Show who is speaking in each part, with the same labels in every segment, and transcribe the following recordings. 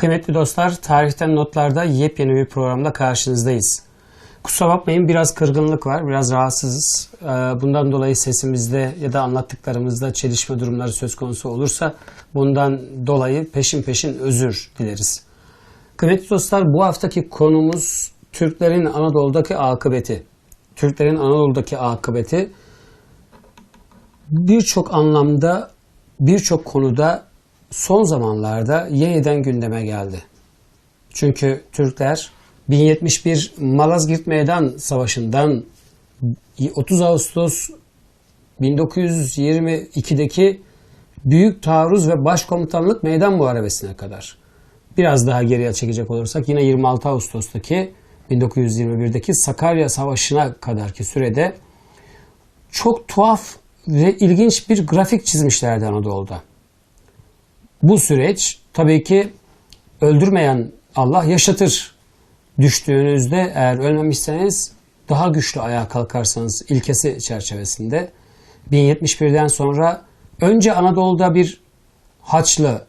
Speaker 1: Kıymetli dostlar, tarihten notlarda yepyeni bir programda karşınızdayız. Kusura bakmayın biraz kırgınlık var, biraz rahatsızız. Ee, Bundan dolayı sesimizde ya da anlattıklarımızda çelişme durumları söz konusu olursa bundan dolayı peşin peşin özür dileriz. Kıymetli dostlar bu haftaki konumuz Türklerin Anadolu'daki akıbeti. Türklerin Anadolu'daki akıbeti birçok anlamda birçok konuda son zamanlarda yeniden gündeme geldi. Çünkü Türkler 1071 Malazgirt Meydan Savaşı'ndan 30 Ağustos 1922'deki Büyük Taarruz ve Başkomutanlık Meydan Muharebesi'ne kadar biraz daha geriye çekecek olursak yine 26 Ağustos'taki 1921'deki Sakarya Savaşı'na kadarki sürede çok tuhaf ve ilginç bir grafik çizmişlerdi Anadolu'da. Bu süreç tabii ki öldürmeyen Allah yaşatır. Düştüğünüzde eğer ölmemişseniz daha güçlü ayağa kalkarsanız ilkesi çerçevesinde 1071'den sonra önce Anadolu'da bir Haçlı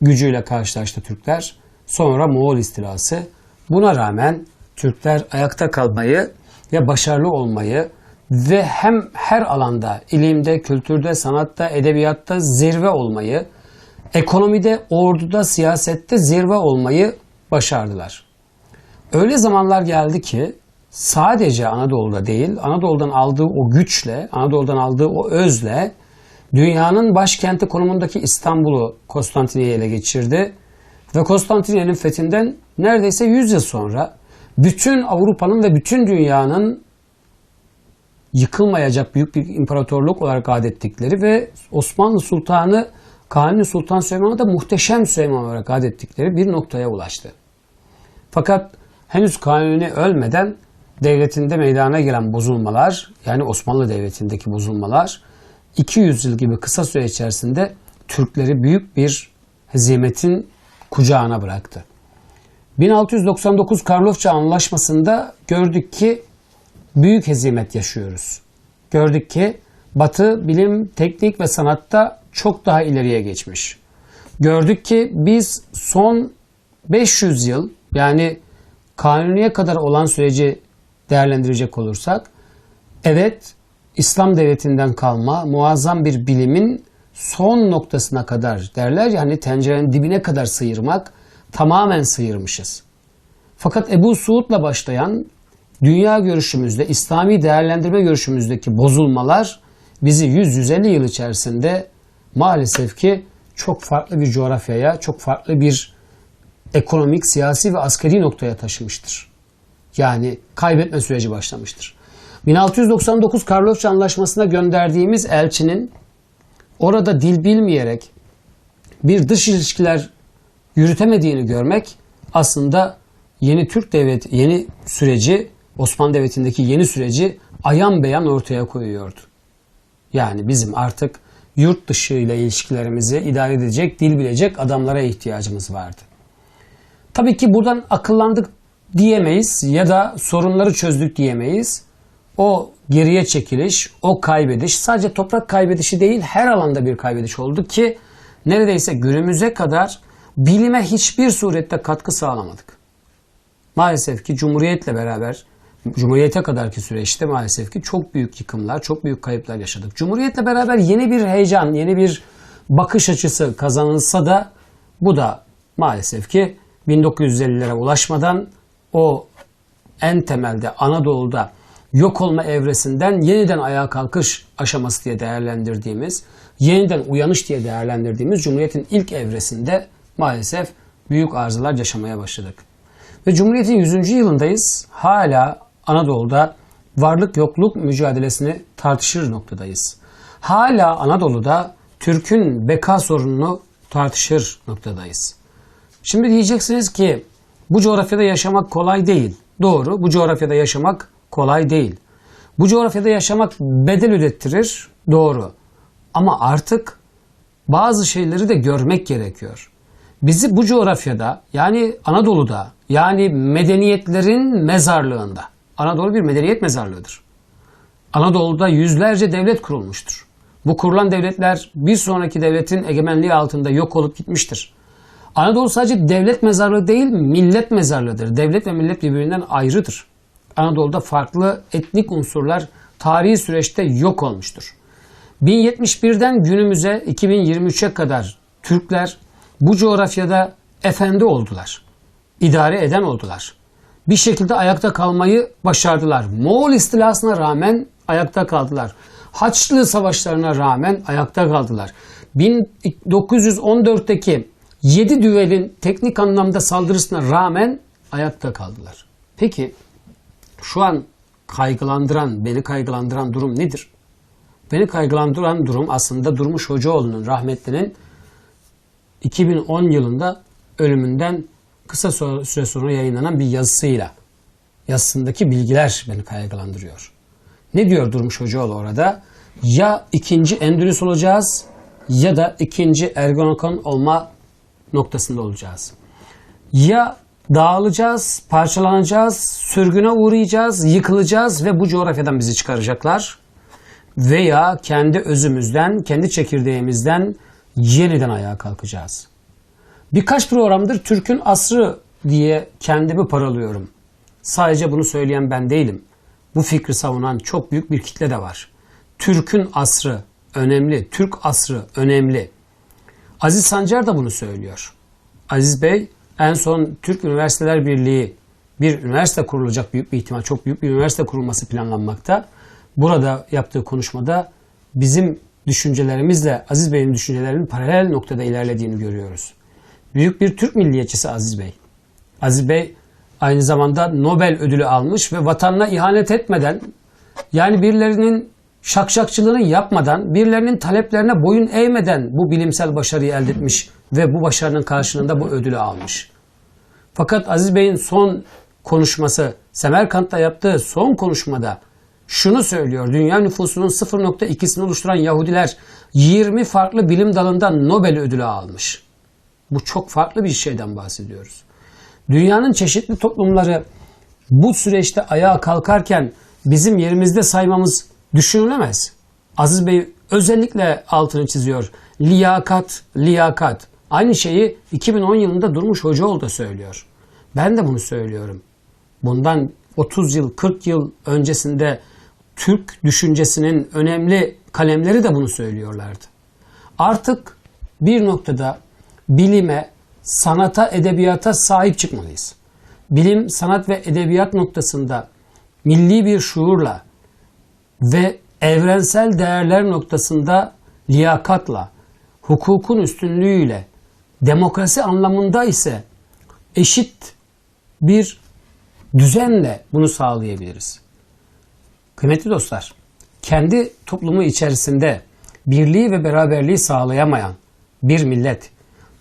Speaker 1: gücüyle karşılaştı Türkler. Sonra Moğol istilası. Buna rağmen Türkler ayakta kalmayı ve başarılı olmayı ve hem her alanda ilimde, kültürde, sanatta, edebiyatta zirve olmayı, ekonomide, orduda, siyasette zirve olmayı başardılar. Öyle zamanlar geldi ki sadece Anadolu'da değil, Anadolu'dan aldığı o güçle, Anadolu'dan aldığı o özle dünyanın başkenti konumundaki İstanbul'u Konstantiniye ele geçirdi ve Konstantiniye'nin fethinden neredeyse 100 yıl sonra bütün Avrupa'nın ve bütün dünyanın yıkılmayacak büyük bir imparatorluk olarak adettikleri ve Osmanlı Sultanı Kanuni Sultan Süleyman'a da muhteşem Süleyman olarak adettikleri bir noktaya ulaştı. Fakat henüz Kanuni ölmeden devletinde meydana gelen bozulmalar yani Osmanlı Devleti'ndeki bozulmalar 200 yıl gibi kısa süre içerisinde Türkleri büyük bir hezimetin kucağına bıraktı. 1699 Karlofça Anlaşması'nda gördük ki büyük hezimet yaşıyoruz. Gördük ki Batı bilim, teknik ve sanatta çok daha ileriye geçmiş. Gördük ki biz son 500 yıl yani Kanuni'ye kadar olan süreci değerlendirecek olursak evet İslam devletinden kalma muazzam bir bilimin son noktasına kadar derler yani tencerenin dibine kadar sıyırmak tamamen sıyırmışız. Fakat Ebu Suud'la başlayan dünya görüşümüzde, İslami değerlendirme görüşümüzdeki bozulmalar bizi 100-150 yıl içerisinde maalesef ki çok farklı bir coğrafyaya, çok farklı bir ekonomik, siyasi ve askeri noktaya taşımıştır. Yani kaybetme süreci başlamıştır. 1699 Karlofça Anlaşması'na gönderdiğimiz elçinin orada dil bilmeyerek bir dış ilişkiler yürütemediğini görmek aslında yeni Türk devleti, yeni süreci, Osmanlı Devleti'ndeki yeni süreci ayan beyan ortaya koyuyordu. Yani bizim artık yurt dışı ile ilişkilerimizi idare edecek, dil bilecek adamlara ihtiyacımız vardı. Tabii ki buradan akıllandık diyemeyiz ya da sorunları çözdük diyemeyiz. O geriye çekiliş, o kaybediş sadece toprak kaybedişi değil her alanda bir kaybediş oldu ki neredeyse günümüze kadar bilime hiçbir surette katkı sağlamadık. Maalesef ki Cumhuriyet'le beraber Cumhuriyete kadarki süreçte maalesef ki çok büyük yıkımlar, çok büyük kayıplar yaşadık. Cumhuriyetle beraber yeni bir heyecan, yeni bir bakış açısı kazanılsa da bu da maalesef ki 1950'lere ulaşmadan o en temelde Anadolu'da yok olma evresinden yeniden ayağa kalkış aşaması diye değerlendirdiğimiz, yeniden uyanış diye değerlendirdiğimiz Cumhuriyet'in ilk evresinde maalesef büyük arızalar yaşamaya başladık. Ve Cumhuriyet'in 100. yılındayız. Hala Anadolu'da varlık yokluk mücadelesini tartışır noktadayız. Hala Anadolu'da Türk'ün beka sorununu tartışır noktadayız. Şimdi diyeceksiniz ki bu coğrafyada yaşamak kolay değil. Doğru, bu coğrafyada yaşamak kolay değil. Bu coğrafyada yaşamak bedel ödettirir. Doğru. Ama artık bazı şeyleri de görmek gerekiyor. Bizi bu coğrafyada yani Anadolu'da yani medeniyetlerin mezarlığında Anadolu bir medeniyet mezarlığıdır. Anadolu'da yüzlerce devlet kurulmuştur. Bu kurulan devletler bir sonraki devletin egemenliği altında yok olup gitmiştir. Anadolu sadece devlet mezarlığı değil, millet mezarlığıdır. Devlet ve millet birbirinden ayrıdır. Anadolu'da farklı etnik unsurlar tarihi süreçte yok olmuştur. 1071'den günümüze 2023'e kadar Türkler bu coğrafyada efendi oldular. İdare eden oldular. Bir şekilde ayakta kalmayı başardılar. Moğol istilasına rağmen ayakta kaldılar. Haçlı savaşlarına rağmen ayakta kaldılar. 1914'teki 7 düvelin teknik anlamda saldırısına rağmen ayakta kaldılar. Peki şu an kaygılandıran, beni kaygılandıran durum nedir? Beni kaygılandıran durum aslında Durmuş Hocaoğlu'nun rahmetlinin 2010 yılında ölümünden kısa süre sonra yayınlanan bir yazısıyla yazısındaki bilgiler beni kaygılandırıyor. Ne diyor Durmuş Hocaoğlu orada? Ya ikinci Endülüs olacağız ya da ikinci Ergonokon olma noktasında olacağız. Ya dağılacağız, parçalanacağız, sürgüne uğrayacağız, yıkılacağız ve bu coğrafyadan bizi çıkaracaklar. Veya kendi özümüzden, kendi çekirdeğimizden yeniden ayağa kalkacağız. Birkaç programdır Türk'ün asrı diye kendimi paralıyorum. Sadece bunu söyleyen ben değilim. Bu fikri savunan çok büyük bir kitle de var. Türk'ün asrı önemli, Türk asrı önemli. Aziz Sancar da bunu söylüyor. Aziz Bey en son Türk Üniversiteler Birliği bir üniversite kurulacak büyük bir ihtimal, çok büyük bir üniversite kurulması planlanmakta. Burada yaptığı konuşmada bizim düşüncelerimizle Aziz Bey'in düşüncelerinin paralel noktada ilerlediğini görüyoruz. Büyük bir Türk milliyetçisi Aziz Bey. Aziz Bey aynı zamanda Nobel ödülü almış ve vatanına ihanet etmeden yani birilerinin şakşakçılığını yapmadan, birilerinin taleplerine boyun eğmeden bu bilimsel başarıyı elde etmiş ve bu başarının karşılığında bu ödülü almış. Fakat Aziz Bey'in son konuşması, Semerkant'ta yaptığı son konuşmada şunu söylüyor. Dünya nüfusunun 0.2'sini oluşturan Yahudiler 20 farklı bilim dalında Nobel ödülü almış. Bu çok farklı bir şeyden bahsediyoruz. Dünyanın çeşitli toplumları bu süreçte ayağa kalkarken bizim yerimizde saymamız düşünülemez. Aziz Bey özellikle altını çiziyor. Liyakat, liyakat. Aynı şeyi 2010 yılında Durmuş Hocaoğlu da söylüyor. Ben de bunu söylüyorum. Bundan 30 yıl, 40 yıl öncesinde Türk düşüncesinin önemli kalemleri de bunu söylüyorlardı. Artık bir noktada bilime, sanata, edebiyata sahip çıkmalıyız. Bilim, sanat ve edebiyat noktasında milli bir şuurla ve evrensel değerler noktasında liyakatla, hukukun üstünlüğüyle, demokrasi anlamında ise eşit bir düzenle bunu sağlayabiliriz. Kıymetli dostlar, kendi toplumu içerisinde birliği ve beraberliği sağlayamayan bir millet,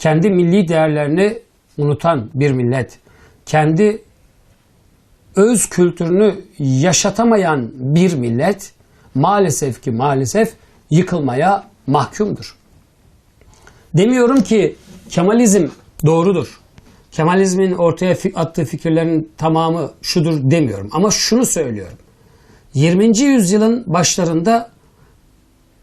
Speaker 1: kendi milli değerlerini unutan bir millet, kendi öz kültürünü yaşatamayan bir millet maalesef ki maalesef yıkılmaya mahkumdur. Demiyorum ki Kemalizm doğrudur. Kemalizmin ortaya attığı fikirlerin tamamı şudur demiyorum. Ama şunu söylüyorum. 20. yüzyılın başlarında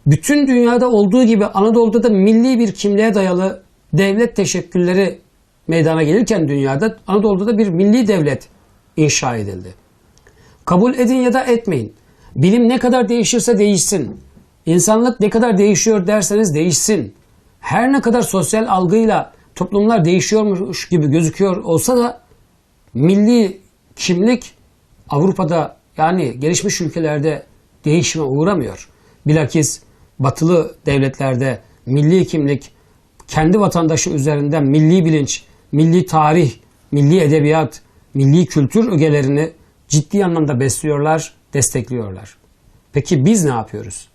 Speaker 1: bütün dünyada olduğu gibi Anadolu'da da milli bir kimliğe dayalı devlet teşekkülleri meydana gelirken dünyada Anadolu'da da bir milli devlet inşa edildi. Kabul edin ya da etmeyin. Bilim ne kadar değişirse değişsin. İnsanlık ne kadar değişiyor derseniz değişsin. Her ne kadar sosyal algıyla toplumlar değişiyormuş gibi gözüküyor olsa da milli kimlik Avrupa'da yani gelişmiş ülkelerde değişime uğramıyor. Bilakis batılı devletlerde milli kimlik kendi vatandaşı üzerinden milli bilinç, milli tarih, milli edebiyat, milli kültür ögelerini ciddi anlamda besliyorlar, destekliyorlar. Peki biz ne yapıyoruz?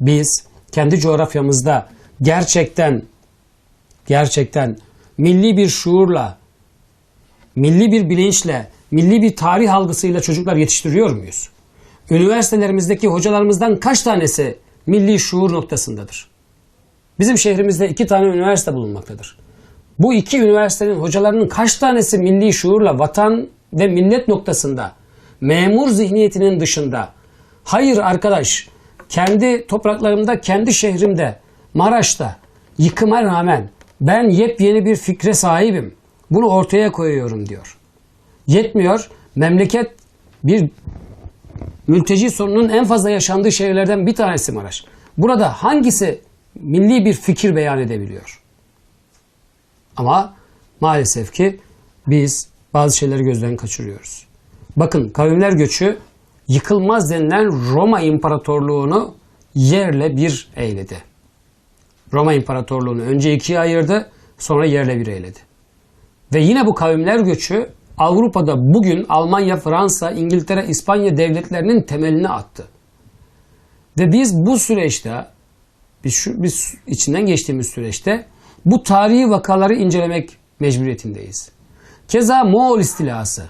Speaker 1: Biz kendi coğrafyamızda gerçekten gerçekten milli bir şuurla, milli bir bilinçle, milli bir tarih algısıyla çocuklar yetiştiriyor muyuz? Üniversitelerimizdeki hocalarımızdan kaç tanesi milli şuur noktasındadır? Bizim şehrimizde iki tane üniversite bulunmaktadır. Bu iki üniversitenin hocalarının kaç tanesi milli şuurla vatan ve millet noktasında memur zihniyetinin dışında hayır arkadaş kendi topraklarımda kendi şehrimde Maraş'ta yıkıma rağmen Ben yepyeni bir fikre sahibim. Bunu ortaya koyuyorum diyor. Yetmiyor. Memleket bir mülteci sorununun en fazla yaşandığı şehirlerden bir tanesi Maraş. Burada hangisi milli bir fikir beyan edebiliyor? Ama maalesef ki biz bazı şeyleri gözden kaçırıyoruz. Bakın kavimler göçü yıkılmaz denilen Roma İmparatorluğunu yerle bir eyledi. Roma İmparatorluğunu önce ikiye ayırdı, sonra yerle bir eyledi. Ve yine bu kavimler göçü Avrupa'da bugün Almanya, Fransa, İngiltere, İspanya devletlerinin temelini attı. Ve biz bu süreçte, biz, şu, biz içinden geçtiğimiz süreçte bu tarihi vakaları incelemek mecburiyetindeyiz. Keza Moğol istilası.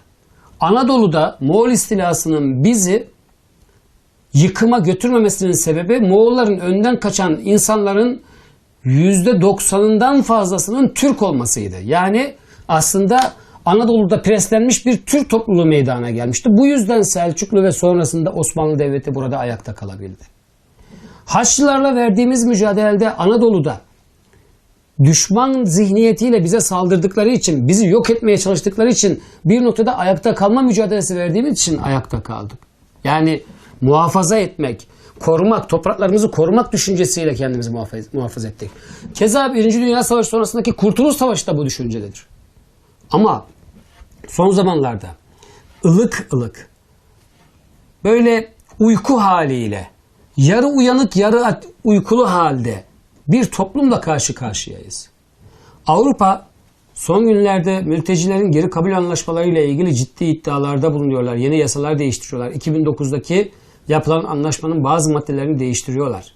Speaker 1: Anadolu'da Moğol istilasının bizi yıkıma götürmemesinin sebebi Moğolların önden kaçan insanların %90'ından fazlasının Türk olmasıydı. Yani aslında Anadolu'da preslenmiş bir Türk topluluğu meydana gelmişti. Bu yüzden Selçuklu ve sonrasında Osmanlı Devleti burada ayakta kalabildi. Haçlılarla verdiğimiz mücadelede Anadolu'da düşman zihniyetiyle bize saldırdıkları için, bizi yok etmeye çalıştıkları için bir noktada ayakta kalma mücadelesi verdiğimiz için ayakta kaldık. Yani muhafaza etmek, korumak, topraklarımızı korumak düşüncesiyle kendimizi muhafaza, muhafaza ettik. Keza Birinci Dünya Savaşı sonrasındaki Kurtuluş Savaşı da bu düşüncededir. Ama son zamanlarda ılık ılık böyle uyku haliyle yarı uyanık yarı uykulu halde bir toplumla karşı karşıyayız. Avrupa son günlerde mültecilerin geri kabul anlaşmaları ile ilgili ciddi iddialarda bulunuyorlar. Yeni yasalar değiştiriyorlar. 2009'daki yapılan anlaşmanın bazı maddelerini değiştiriyorlar.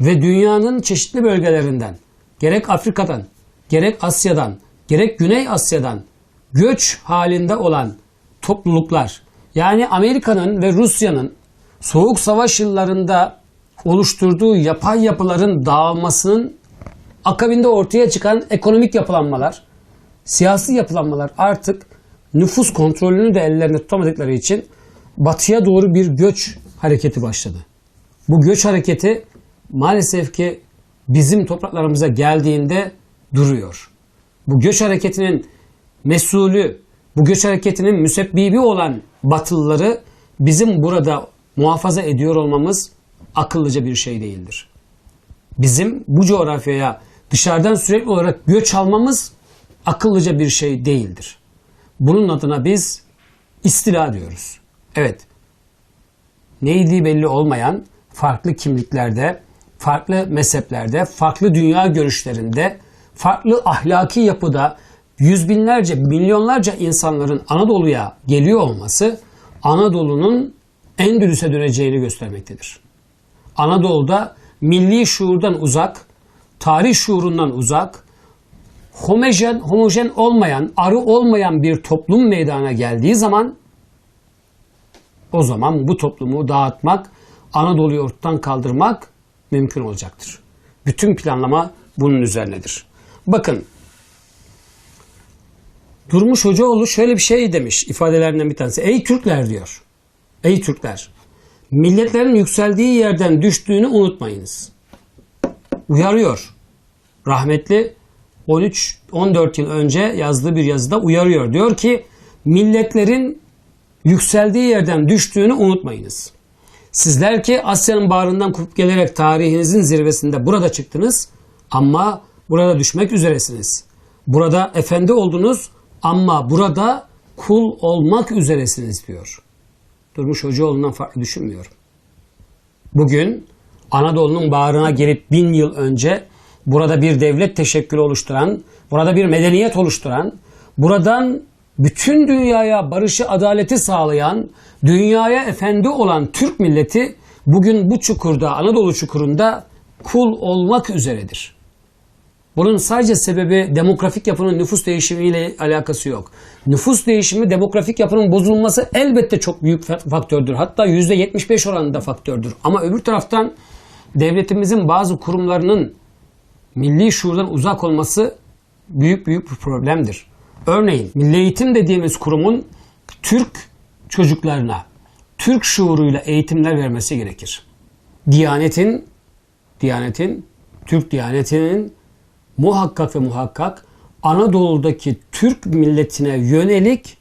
Speaker 1: Ve dünyanın çeşitli bölgelerinden gerek Afrika'dan, gerek Asya'dan, gerek Güney Asya'dan göç halinde olan topluluklar yani Amerika'nın ve Rusya'nın Soğuk Savaş yıllarında oluşturduğu yapay yapıların dağılmasının akabinde ortaya çıkan ekonomik yapılanmalar, siyasi yapılanmalar artık nüfus kontrolünü de ellerinde tutamadıkları için batıya doğru bir göç hareketi başladı. Bu göç hareketi maalesef ki bizim topraklarımıza geldiğinde duruyor. Bu göç hareketinin mesulü, bu göç hareketinin müsebbibi olan batılıları bizim burada muhafaza ediyor olmamız akıllıca bir şey değildir. Bizim bu coğrafyaya dışarıdan sürekli olarak göç almamız akıllıca bir şey değildir. Bunun adına biz istila diyoruz. Evet, neydi belli olmayan farklı kimliklerde, farklı mezheplerde, farklı dünya görüşlerinde, farklı ahlaki yapıda yüz binlerce, milyonlarca insanların Anadolu'ya geliyor olması Anadolu'nun Endülüs'e döneceğini göstermektedir. Anadolu'da milli şuurdan uzak, tarih şuurundan uzak, homojen, homojen olmayan, arı olmayan bir toplum meydana geldiği zaman o zaman bu toplumu dağıtmak, Anadolu'yu ortadan kaldırmak mümkün olacaktır. Bütün planlama bunun üzerinedir. Bakın Durmuş Hocaoğlu şöyle bir şey demiş ifadelerinden bir tanesi. Ey Türkler diyor. Ey Türkler. Milletlerin yükseldiği yerden düştüğünü unutmayınız. Uyarıyor. Rahmetli 13-14 yıl önce yazdığı bir yazıda uyarıyor. Diyor ki milletlerin yükseldiği yerden düştüğünü unutmayınız. Sizler ki Asya'nın bağrından kopup gelerek tarihinizin zirvesinde burada çıktınız ama burada düşmek üzeresiniz. Burada efendi oldunuz ama burada kul olmak üzeresiniz diyor. Durmuş Hocaoğlu'ndan farklı düşünmüyorum. Bugün Anadolu'nun bağrına gelip bin yıl önce burada bir devlet teşekkülü oluşturan, burada bir medeniyet oluşturan, buradan bütün dünyaya barışı, adaleti sağlayan, dünyaya efendi olan Türk milleti bugün bu çukurda, Anadolu çukurunda kul olmak üzeredir. Bunun sadece sebebi demografik yapının nüfus değişimiyle alakası yok. Nüfus değişimi demografik yapının bozulması elbette çok büyük faktördür. Hatta %75 oranında faktördür. Ama öbür taraftan devletimizin bazı kurumlarının milli şuurdan uzak olması büyük büyük bir problemdir. Örneğin Milli Eğitim dediğimiz kurumun Türk çocuklarına Türk şuuruyla eğitimler vermesi gerekir. Diyanetin Diyanetin Türk Diyaneti'nin muhakkak ve muhakkak Anadolu'daki Türk milletine yönelik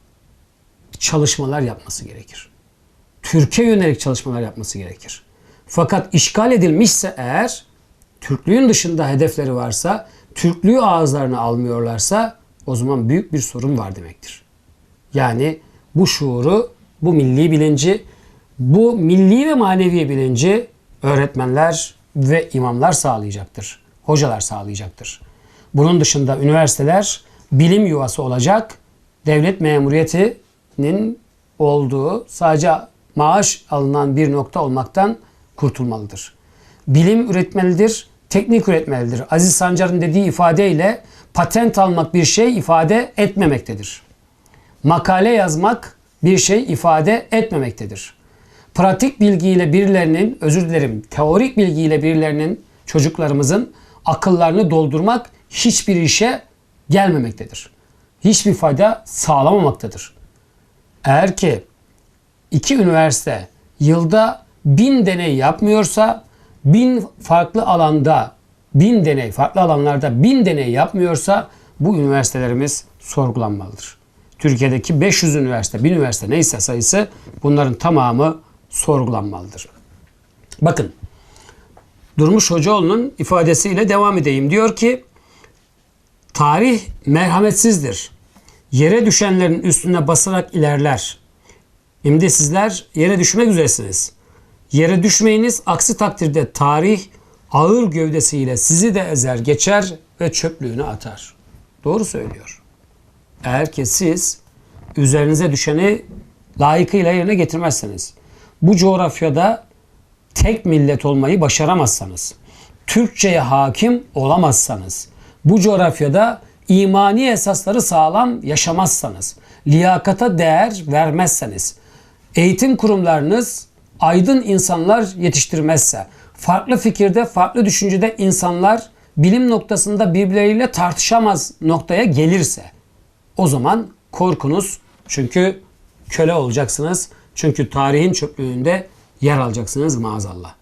Speaker 1: çalışmalar yapması gerekir. Türkiye yönelik çalışmalar yapması gerekir. Fakat işgal edilmişse eğer Türklüğün dışında hedefleri varsa, Türklüğü ağızlarına almıyorlarsa o zaman büyük bir sorun var demektir. Yani bu şuuru, bu milli bilinci, bu milli ve manevi bilinci öğretmenler ve imamlar sağlayacaktır. Hocalar sağlayacaktır. Bunun dışında üniversiteler bilim yuvası olacak. Devlet memuriyetinin olduğu sadece maaş alınan bir nokta olmaktan kurtulmalıdır. Bilim üretmelidir, teknik üretmelidir. Aziz Sancar'ın dediği ifadeyle patent almak bir şey ifade etmemektedir. Makale yazmak bir şey ifade etmemektedir. Pratik bilgiyle birilerinin, özür dilerim, teorik bilgiyle birilerinin, çocuklarımızın akıllarını doldurmak hiçbir işe gelmemektedir. Hiçbir fayda sağlamamaktadır. Eğer ki iki üniversite yılda bin deney yapmıyorsa, bin farklı alanda, bin deney, farklı alanlarda bin deney yapmıyorsa bu üniversitelerimiz sorgulanmalıdır. Türkiye'deki 500 üniversite, 1000 üniversite neyse sayısı bunların tamamı sorgulanmalıdır. Bakın Durmuş Hocaoğlu'nun ifadesiyle devam edeyim. Diyor ki tarih merhametsizdir. Yere düşenlerin üstüne basarak ilerler. Şimdi sizler yere düşmek üzeresiniz. Yere düşmeyiniz aksi takdirde tarih ağır gövdesiyle sizi de ezer geçer ve çöplüğüne atar. Doğru söylüyor. Eğer ki siz üzerinize düşeni layıkıyla yerine getirmezseniz, bu coğrafyada tek millet olmayı başaramazsanız, Türkçe'ye hakim olamazsanız, bu coğrafyada imani esasları sağlam yaşamazsanız, liyakata değer vermezseniz, eğitim kurumlarınız aydın insanlar yetiştirmezse, farklı fikirde, farklı düşüncede insanlar bilim noktasında birbirleriyle tartışamaz noktaya gelirse, o zaman korkunuz çünkü köle olacaksınız. Çünkü tarihin çöplüğünde yer alacaksınız maazallah.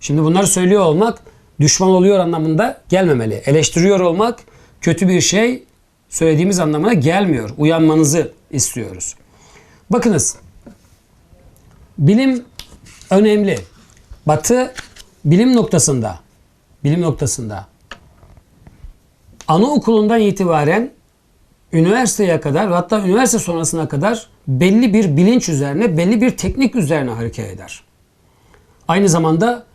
Speaker 1: Şimdi bunları söylüyor olmak düşman oluyor anlamında gelmemeli. Eleştiriyor olmak kötü bir şey söylediğimiz anlamına gelmiyor. Uyanmanızı istiyoruz. Bakınız bilim önemli. Batı bilim noktasında bilim noktasında anaokulundan itibaren üniversiteye kadar ve hatta üniversite sonrasına kadar belli bir bilinç üzerine, belli bir teknik üzerine hareket eder. Aynı zamanda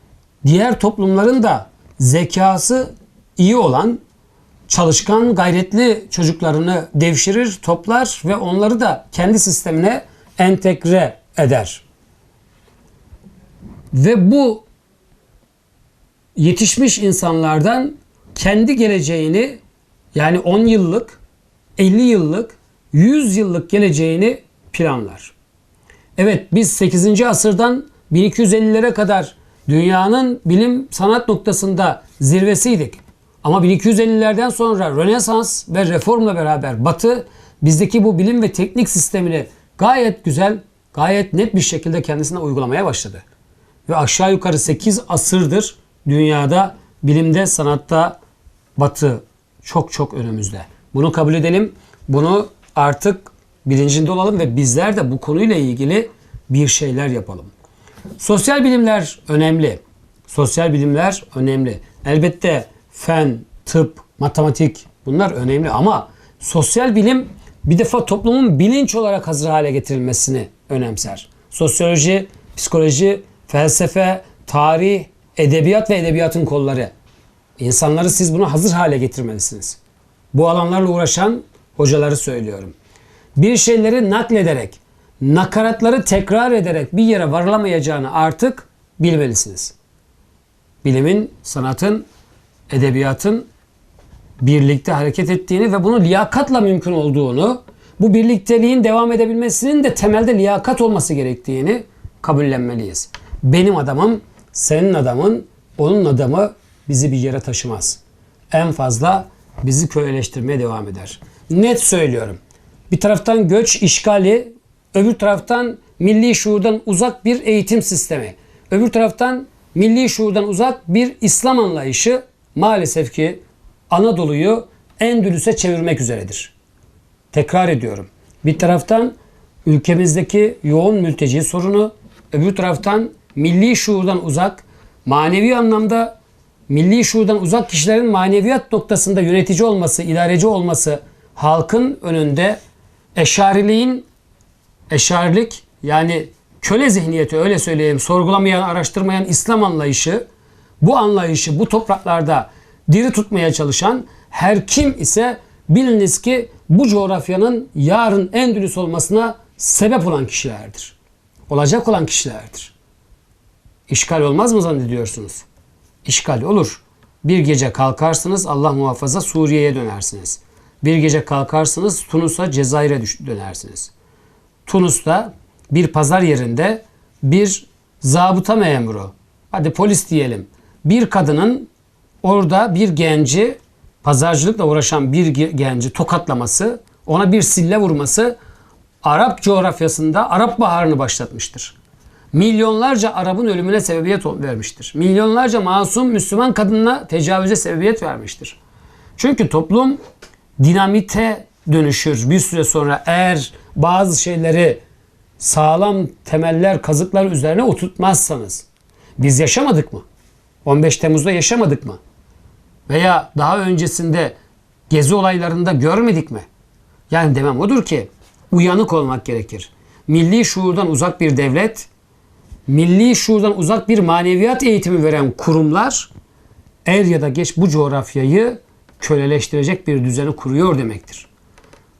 Speaker 1: diğer toplumların da zekası iyi olan, çalışkan, gayretli çocuklarını devşirir, toplar ve onları da kendi sistemine entegre eder. Ve bu yetişmiş insanlardan kendi geleceğini yani 10 yıllık, 50 yıllık, 100 yıllık geleceğini planlar. Evet biz 8. asırdan 1250'lere kadar dünyanın bilim sanat noktasında zirvesiydik. Ama 1250'lerden sonra Rönesans ve reformla beraber Batı bizdeki bu bilim ve teknik sistemini gayet güzel, gayet net bir şekilde kendisine uygulamaya başladı. Ve aşağı yukarı 8 asırdır dünyada bilimde, sanatta Batı çok çok önümüzde. Bunu kabul edelim. Bunu artık bilincinde olalım ve bizler de bu konuyla ilgili bir şeyler yapalım. Sosyal bilimler önemli. Sosyal bilimler önemli. Elbette fen, tıp, matematik bunlar önemli ama sosyal bilim bir defa toplumun bilinç olarak hazır hale getirilmesini önemser. Sosyoloji, psikoloji, felsefe, tarih, edebiyat ve edebiyatın kolları. İnsanları siz buna hazır hale getirmelisiniz. Bu alanlarla uğraşan hocaları söylüyorum. Bir şeyleri naklederek, nakaratları tekrar ederek bir yere varılamayacağını artık bilmelisiniz. Bilimin, sanatın, edebiyatın birlikte hareket ettiğini ve bunu liyakatla mümkün olduğunu, bu birlikteliğin devam edebilmesinin de temelde liyakat olması gerektiğini kabullenmeliyiz. Benim adamım, senin adamın, onun adamı bizi bir yere taşımaz. En fazla bizi köleleştirmeye devam eder. Net söylüyorum. Bir taraftan göç işgali, öbür taraftan milli şuurdan uzak bir eğitim sistemi. Öbür taraftan milli şuurdan uzak bir İslam anlayışı maalesef ki Anadolu'yu Endülüs'e çevirmek üzeredir. Tekrar ediyorum. Bir taraftan ülkemizdeki yoğun mülteci sorunu, öbür taraftan milli şuurdan uzak, manevi anlamda milli şuurdan uzak kişilerin maneviyat noktasında yönetici olması, idareci olması halkın önünde eşariliğin eşarilik yani köle zihniyeti öyle söyleyeyim sorgulamayan, araştırmayan İslam anlayışı bu anlayışı bu topraklarda diri tutmaya çalışan her kim ise biliniz ki bu coğrafyanın yarın Endülüs olmasına sebep olan kişilerdir. Olacak olan kişilerdir. İşgal olmaz mı zannediyorsunuz? İşgal olur. Bir gece kalkarsınız Allah muhafaza Suriye'ye dönersiniz. Bir gece kalkarsınız Tunus'a Cezayir'e dönersiniz. Tunus'ta bir pazar yerinde bir zabıta memuru, hadi polis diyelim, bir kadının orada bir genci, pazarcılıkla uğraşan bir ge- genci tokatlaması, ona bir sille vurması Arap coğrafyasında Arap Baharı'nı başlatmıştır. Milyonlarca Arap'ın ölümüne sebebiyet vermiştir. Milyonlarca masum Müslüman kadına tecavüze sebebiyet vermiştir. Çünkü toplum dinamite dönüşür bir süre sonra eğer bazı şeyleri sağlam temeller, kazıklar üzerine oturtmazsanız. Biz yaşamadık mı? 15 Temmuz'da yaşamadık mı? Veya daha öncesinde gezi olaylarında görmedik mi? Yani demem odur ki uyanık olmak gerekir. Milli şuurdan uzak bir devlet, milli şuurdan uzak bir maneviyat eğitimi veren kurumlar er ya da geç bu coğrafyayı köleleştirecek bir düzeni kuruyor demektir.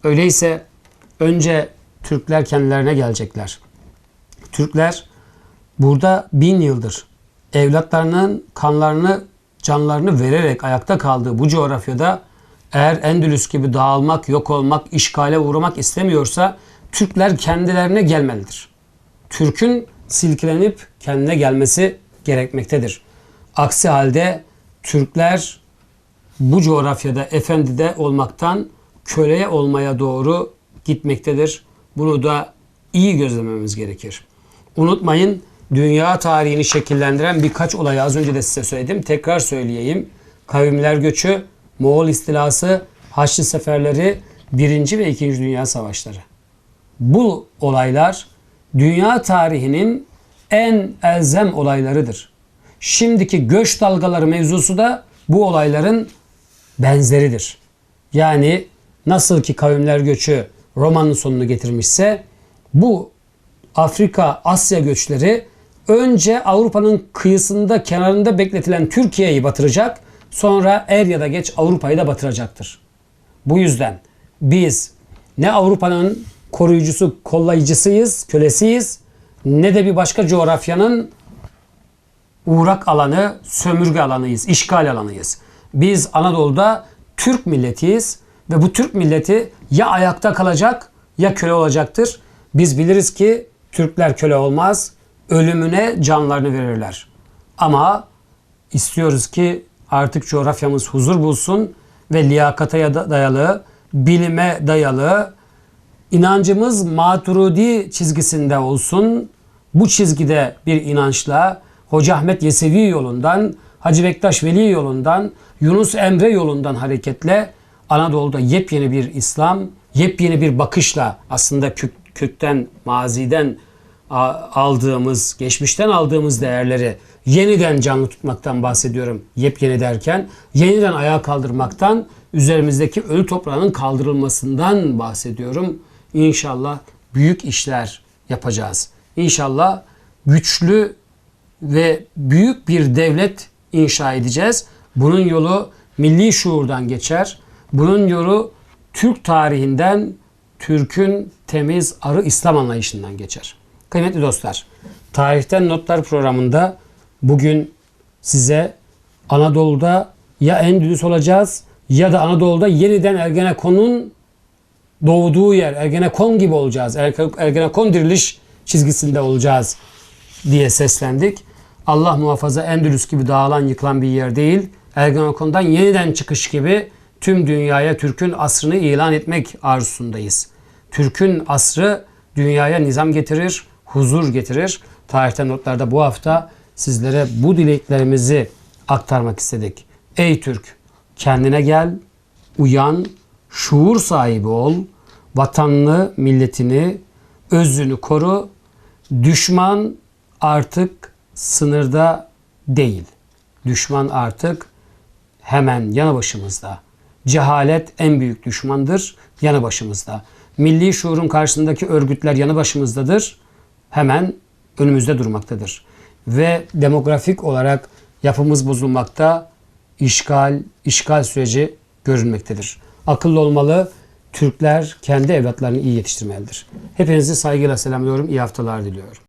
Speaker 1: Öyleyse önce Türkler kendilerine gelecekler. Türkler burada bin yıldır evlatlarının kanlarını, canlarını vererek ayakta kaldığı bu coğrafyada eğer Endülüs gibi dağılmak, yok olmak, işgale uğramak istemiyorsa Türkler kendilerine gelmelidir. Türk'ün silkelenip kendine gelmesi gerekmektedir. Aksi halde Türkler bu coğrafyada efendide olmaktan köleye olmaya doğru gitmektedir. Bunu da iyi gözlememiz gerekir. Unutmayın dünya tarihini şekillendiren birkaç olayı az önce de size söyledim. Tekrar söyleyeyim. Kavimler göçü, Moğol istilası, Haçlı seferleri, 1. ve 2. Dünya Savaşları. Bu olaylar dünya tarihinin en elzem olaylarıdır. Şimdiki göç dalgaları mevzusu da bu olayların benzeridir. Yani nasıl ki kavimler göçü Roma'nın sonunu getirmişse bu Afrika, Asya göçleri önce Avrupa'nın kıyısında, kenarında bekletilen Türkiye'yi batıracak, sonra er ya da geç Avrupa'yı da batıracaktır. Bu yüzden biz ne Avrupa'nın koruyucusu, kollayıcısıyız, kölesiyiz, ne de bir başka coğrafyanın uğrak alanı, sömürge alanıyız, işgal alanıyız. Biz Anadolu'da Türk milletiyiz ve bu Türk milleti ya ayakta kalacak ya köle olacaktır. Biz biliriz ki Türkler köle olmaz, ölümüne canlarını verirler. Ama istiyoruz ki artık coğrafyamız huzur bulsun ve liyakata dayalı, bilime dayalı, inancımız maturidi çizgisinde olsun. Bu çizgide bir inançla Hoca Ahmet Yesevi yolundan, Hacı Bektaş Veli yolundan, Yunus Emre yolundan hareketle Anadolu'da yepyeni bir İslam, yepyeni bir bakışla aslında kök, kökten, maziden aldığımız, geçmişten aldığımız değerleri yeniden canlı tutmaktan bahsediyorum. Yepyeni derken yeniden ayağa kaldırmaktan, üzerimizdeki ölü toprağının kaldırılmasından bahsediyorum. İnşallah büyük işler yapacağız. İnşallah güçlü ve büyük bir devlet inşa edeceğiz. Bunun yolu milli şuurdan geçer. Bunun yolu Türk tarihinden, Türk'ün temiz arı İslam anlayışından geçer. Kıymetli dostlar, Tarihten Notlar programında bugün size Anadolu'da ya Endülüs olacağız ya da Anadolu'da yeniden Ergenekon'un doğduğu yer, Ergenekon gibi olacağız. Ergenekon diriliş çizgisinde olacağız diye seslendik. Allah muhafaza Endülüs gibi dağılan yıkılan bir yer değil. Ergenekon'dan yeniden çıkış gibi tüm dünyaya Türk'ün asrını ilan etmek arzusundayız. Türk'ün asrı dünyaya nizam getirir, huzur getirir. Tarihten notlarda bu hafta sizlere bu dileklerimizi aktarmak istedik. Ey Türk, Kendine gel, uyan, şuur sahibi ol, vatanını, milletini, özünü koru. Düşman artık sınırda değil. Düşman artık hemen yanı başımızda. Cehalet en büyük düşmandır, yanı başımızda. Milli şuurun karşısındaki örgütler yanı başımızdadır, hemen önümüzde durmaktadır. Ve demografik olarak yapımız bozulmakta, işgal, işgal süreci görülmektedir. Akıllı olmalı, Türkler kendi evlatlarını iyi yetiştirmelidir. Hepinizi saygıyla selamlıyorum, iyi haftalar diliyorum.